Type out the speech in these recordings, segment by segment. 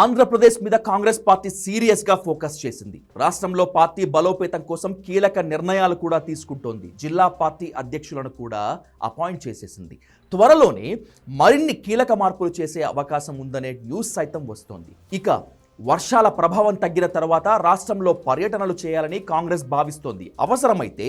ఆంధ్రప్రదేశ్ మీద కాంగ్రెస్ పార్టీ సీరియస్గా ఫోకస్ చేసింది. రాష్ట్రంలో పార్టీ బలోపేతం కోసం కీలక నిర్ణయాలు కూడా తీసుకుంటోంది. జిల్లా పార్టీ అధ్యక్షులను కూడా అపాయింట్ చేసేసింది. త్వరలోనే మరిన్ని కీలక మార్పులు చేసే అవకాశం ఉందనే న్యూస్ సైతం వస్తోంది. ఇక వర్షాల ప్రభావం తగ్గిన తర్వాత రాష్ట్రంలో పర్యటనలు చేయాలని కాంగ్రెస్ భావిస్తోంది. అవసరమైతే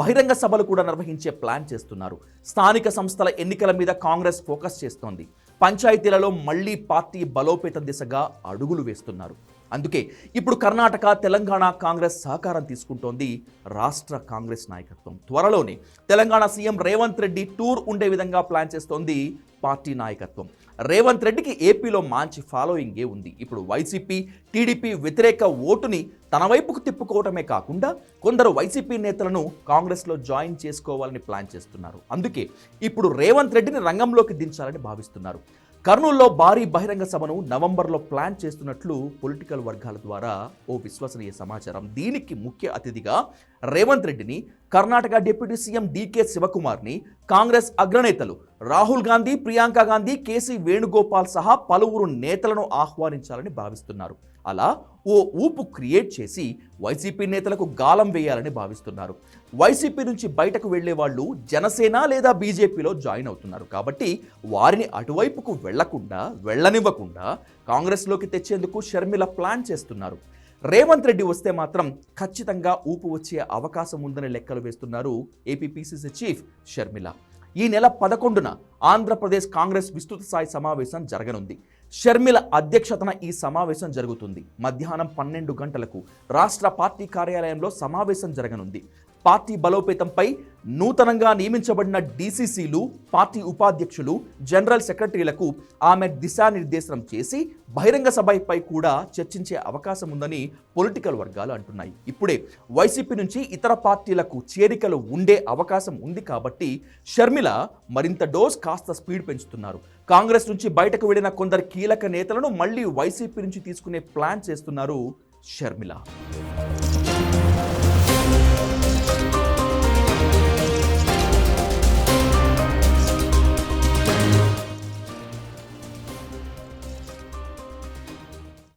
బహిరంగ సభలు కూడా నిర్వహించే ప్లాన్ చేస్తున్నారు. స్థానిక సంస్థల ఎన్నికల మీద కాంగ్రెస్ ఫోకస్ చేస్తోంది. పంచాయతీలలో మళ్ళీ పార్టీ బలోపేతం దిశగా అడుగులు వేస్తున్నారు. అందుకే ఇప్పుడు కర్ణాటక తెలంగాణ కాంగ్రెస్ సహకారం తీసుకుంటోంది రాష్ట్ర కాంగ్రెస్ నాయకత్వం. త్వరలోనే తెలంగాణ సీఎం రేవంత్ రెడ్డి టూర్ ఉండే విధంగా ప్లాన్ చేస్తోంది పార్టీ నాయకత్వం. రేవంత్ రెడ్డికి ఏపీలో మంచి ఫాలోయింగే ఉంది. ఇప్పుడు వైసీపీ టీడీపీ వ్యతిరేక ఓటుని తన వైపుకు తిప్పుకోవటమే కాకుండా కొందరు వైసీపీ నేతలను కాంగ్రెస్లో జాయిన్ చేసుకోవాలని ప్లాన్ చేస్తున్నారు. అందుకే ఇప్పుడు రేవంత్ రెడ్డిని రంగంలోకి దించాలని భావిస్తున్నారు. కర్నూల్లో భారీ బహిరంగ సభను నవంబర్లో ప్లాన్ చేస్తున్నట్లు పొలిటికల్ వర్గాల ద్వారా ఓ విశ్వసనీయ సమాచారం. దీనికి ముఖ్య అతిథిగా రేవంత్ రెడ్డిని కర్ణాటక డిప్యూటీ సీఎం డీకే శివకుమార్ని కాంగ్రెస్ అగ్రనేతలు రాహుల్ గాంధీ ప్రియాంక గాంధీ కేసీ వేణుగోపాల్ సహా పలువురు నేతలను ఆహ్వానించాలని భావిస్తున్నారు. అలా ఓ ఊపు క్రియేట్ చేసి వైసీపీ నేతలకు గాలం వేయాలని భావిస్తున్నారు. వైసీపీ నుంచి బయటకు వెళ్ళే వాళ్ళు జనసేన లేదా బీజేపీలో జాయిన్ అవుతున్నారు. కాబట్టి వారిని అటువైపుకు వెళ్ళకుండా వెళ్ళనివ్వకుండా కాంగ్రెస్లోకి తెచ్చేందుకు షర్మిల ప్లాన్ చేస్తున్నారు. రేవంత్ రెడ్డి వస్తే మాత్రం ఖచ్చితంగా ఊపు వచ్చే అవకాశం ఉందని లెక్కలు వేస్తున్నారు ఏపీపీసీసీ చీఫ్ షర్మిల. ఈ నెల పదకొండున ఆంధ్రప్రదేశ్ కాంగ్రెస్ విస్తృత స్థాయి సమావేశం జరగనుంది. షర్మిల అధ్యక్షతన ఈ సమావేశం జరుగుతుంది. మధ్యాహ్నం పన్నెండు గంటలకు రాష్ట్ర పార్టీ కార్యాలయంలో సమావేశం జరగనుంది. పార్టీ బలోపేతంపై నూతనంగా నియమించబడిన డీసీసీలు పార్టీ ఉపాధ్యక్షులు జనరల్ సెక్రటరీలకు ఆమె దిశానిర్దేశనం చేసి బహిరంగ సభపై కూడా చర్చించే అవకాశం ఉందని పొలిటికల్ వర్గాలు అంటున్నాయి. ఇప్పుడే వైసీపీ నుంచి ఇతర పార్టీలకు చేరికలు ఉండే అవకాశం ఉంది కాబట్టి షర్మిల మరింత డోస్ కాస్త స్పీడ్ పెంచుతున్నారు. కాంగ్రెస్ నుంచి బయటకు వెళ్ళిన కొందరు కీలక నేతలను మళ్ళీ వైసీపీ నుంచి తీసుకునే ప్లాన్ చేస్తున్నారు షర్మిల.